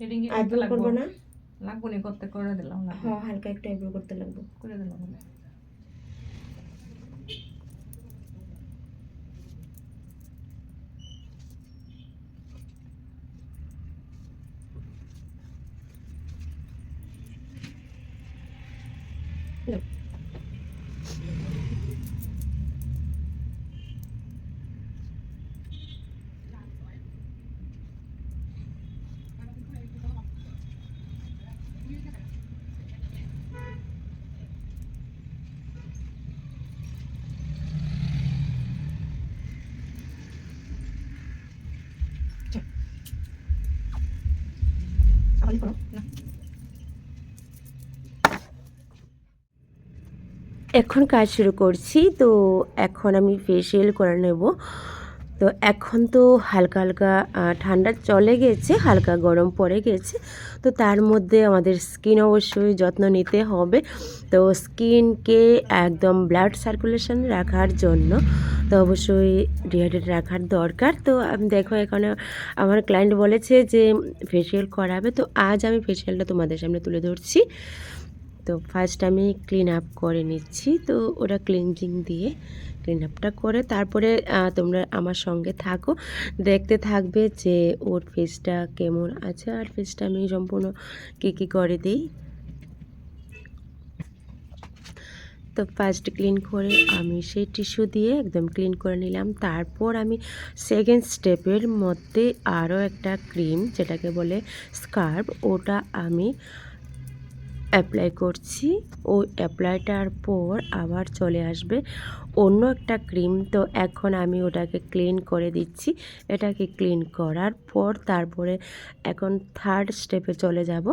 Threading eyebrow করব না? লাগবো নি করতে করে দিলাম হ্যাঁ হালকা একটু আইব্রো করতে লাগবে। করে দিলাম। এখন কাজ শুরু করছি তো এখন আমি ফেসিয়াল করে নেব। তো এখন তো হালকা হালকা ঠান্ডা চলে গেছে, হালকা গরম পড়ে গেছে। তো তার মধ্যে আমাদের স্কিন অবশ্যই যত্ন নিতে হবে। তো স্কিনকে একদম ব্লাড সার্কুলেশন রাখার জন্য তো অবশ্যই ডিহাইড্রেট রাখার দরকার। তো আমি দেখো এখানে আমার ক্লায়েন্ট বলেছে যে, ফেসিয়াল করাবে। তো আজ আমি ফেসিয়ালটা তোমাদের সামনে তুলে ধরছি। তো ফার্স্ট আমি ক্লিন আপ করে নিচ্ছি। তো ওটা ক্লিনজিং দিয়ে ক্লিন আপটা করে তারপরে তোমরা আমার সঙ্গে থাকো। দেখতে থাকবে যে ওর ফেসটা কেমন আছে আর ফেসটা আমি সম্পূর্ণ কী কী করে দিই। তো ফার্স্ট ক্লিন করে আমি সেই টিস্যু দিয়ে একদম ক্লিন করে নিলাম। তারপর আমি সেকেন্ড স্টেপের মধ্যে আরও একটা ক্রিম যেটাকে বলে স্কার্ফ ওটা আমি অ্যাপ্লাই করছি। ওই অ্যাপ্লাইটার পর আবার চলে আসবে অন্য একটা ক্রিম তো এখন আমি ওটাকে ক্লিন করে দিচ্ছি। এটাকে ক্লিন করার পর তারপরে এখন থার্ড স্টেপে চলে যাব।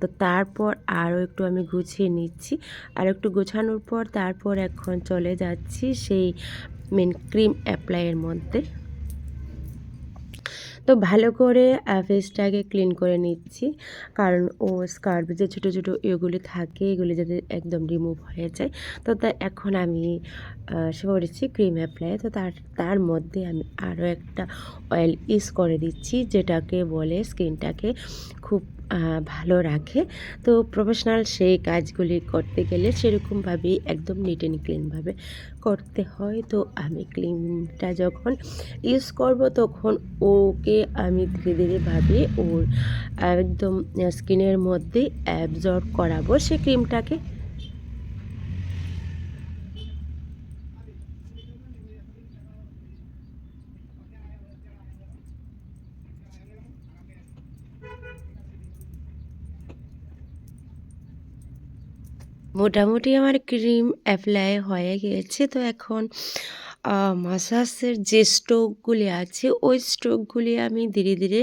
তো তারপর আরও একটু আমি গুছিয়ে নিচ্ছি। আর একটু গোছানোর পর তারপর এখন চলে যাচ্ছি সেই মেন ক্রিম অ্যাপ্লাইয়ের মধ্যে। তো ভালো করে ফেসটাকে ক্লিন করে নিচ্ছি। কারণ ও স্কার্ফ যে ছোটো ছোটো এগুলি থাকে, এগুলি যাতে একদম রিমুভ হয়ে যায়। তো তা এখন আমি সে করেছি ক্রিম অ্যাপ্লাই তো তার তার মধ্যে আমি আরও একটা অয়েল ইউজ করে দিচ্ছি, যেটাকে বলে স্কিনটাকে খুব ভালো রাখে। তো প্রফেশনাল সেই কাজগুলি করতে গেলে সেরকমভাবেই একদম নিট অ্যান্ড ক্লিনভাবে করতে হয়। তো আমি ক্রিমটা যখন ইউজ করব তখন ওকে আমি ধীরে ধীরে ভাবে, ওর একদম স্কিনের মধ্যে অ্যাবজর্ব করাবো সে ক্রিমটাকে। মোটামুটি আমার ক্রিম অ্যাপ্লাই হয়ে গিয়েছে তো এখন মাসাজের যে স্ট্রোকগুলি আছে, ওই স্ট্রোকগুলি আমি ধীরে ধীরে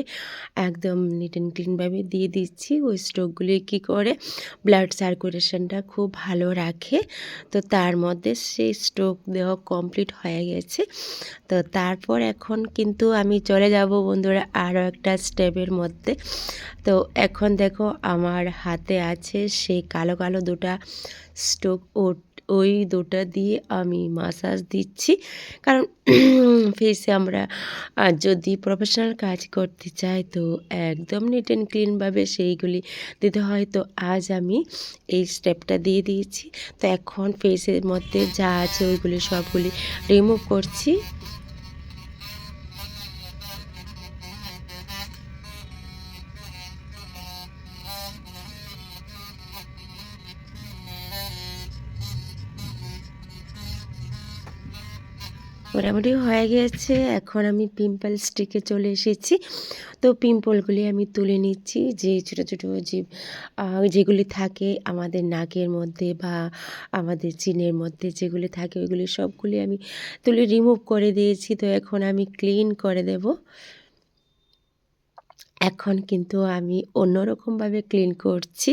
একদম নিট অ্যান্ড ক্লিনভাবে দিয়ে দিচ্ছি। ওই স্ট্রোকগুলি কী করে? ব্লাড সার্কুলেশনটা খুব ভালো রাখে। তো তার মধ্যে সেই স্ট্রোক দেওয়া কমপ্লিট হয়ে গেছে। তো তারপর এখন কিন্তু আমি চলে যাব বন্ধুরা আরও একটা স্টেপের মধ্যে। তো এখন দেখো আমার হাতে আছে সেই কালো কালো দুটা স্টোক ও ওই দুটা দিয়ে আমি মাসাজ দিচ্ছি। কারণ ফেসে আমরা যদি প্রফেশনাল কাজ করতে চাই তো একদম নিট অ্যান্ড ক্লিনভাবে সেইগুলি দিতে হয়। তো আজ আমি এই স্টেপটা দিয়ে দিয়েছি। তো এখন ফেসের মধ্যে যা আছে ওইগুলি সবগুলি রিমুভ করছি। মোটামুটি হয়ে গেছে। এখন আমি পিম্পল স্টিকে চলে এসেছি। তো পিম্পলগুলি আমি তুলে নিচ্ছি। যে ছোটো ছোটো যে যেগুলি থাকে আমাদের নাকের মধ্যে বা আমাদের চিনের মধ্যে যেগুলি থাকে, ওইগুলি সবগুলি আমি তুলে রিমুভ করে দিয়েছি। তো এখন আমি ক্লিন করে দেব। এখন কিন্তু আমি অন্যরকমভাবে ক্লিন করছি।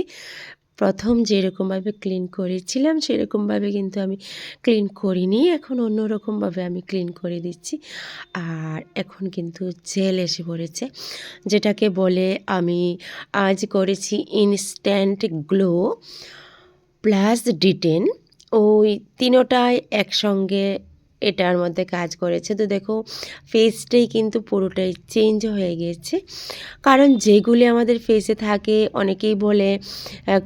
প্রথম যেরকমভাবে ক্লিন করেছিলাম, সেরকমভাবে কিন্তু আমি ক্লিন করিনি। এখন অন্যরকমভাবে আমি ক্লিন করে দিচ্ছি। আর এখন কিন্তু জেল এসে পড়েছে, যেটাকে বলে আমি আজ করেছি ইনস্ট্যান্ট গ্লো প্লাস ডিটেন ওই তিনোটাই একসঙ্গে এটার মধ্যে কাজ করেছে। তো দেখো ফেসটাই কিন্তু পুরোটাই চেঞ্জ হয়ে গেছে। কারণ যেগুলি আমাদের ফেসে থাকে, অনেকেই বলে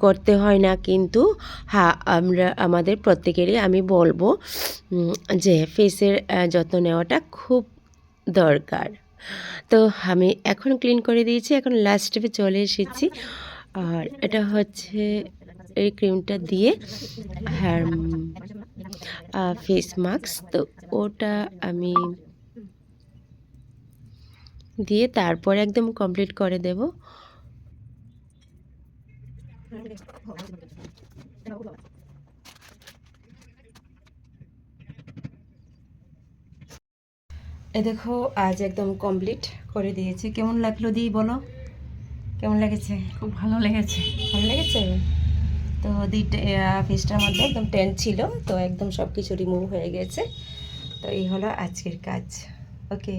করতে হয় না। কিন্তু হ্যাঁ আমরা, আমাদের প্রত্যেকেরই আমি বলব যে ফেসের যত্ন নেওয়াটা খুব দরকার। তো আমি এখন ক্লিন করে দিয়েছি, এখন লাস্ট স্টেপে চলে এসেছি। আর এটা হচ্ছে, এই ক্রিমটা দিয়ে হ্যাঁ ফেস মাস্ক তো ওটা আমি দিয়ে তারপর একদম কমপ্লিট করে দেব। এ দেখো আজ একদম কমপ্লিট করে দিয়েছি। কেমন লাগল দি বলো? কেমন লেগেছে? খুব ভালো লেগেছে। ভালো লেগেছে? তো দুইটা ফিসটার মধ্যে একদম টেন্ট ছিল, তো একদম সব কিছু রিমুভ হয়ে গেছে। তো এই হলো আজকের কাজ। ওকে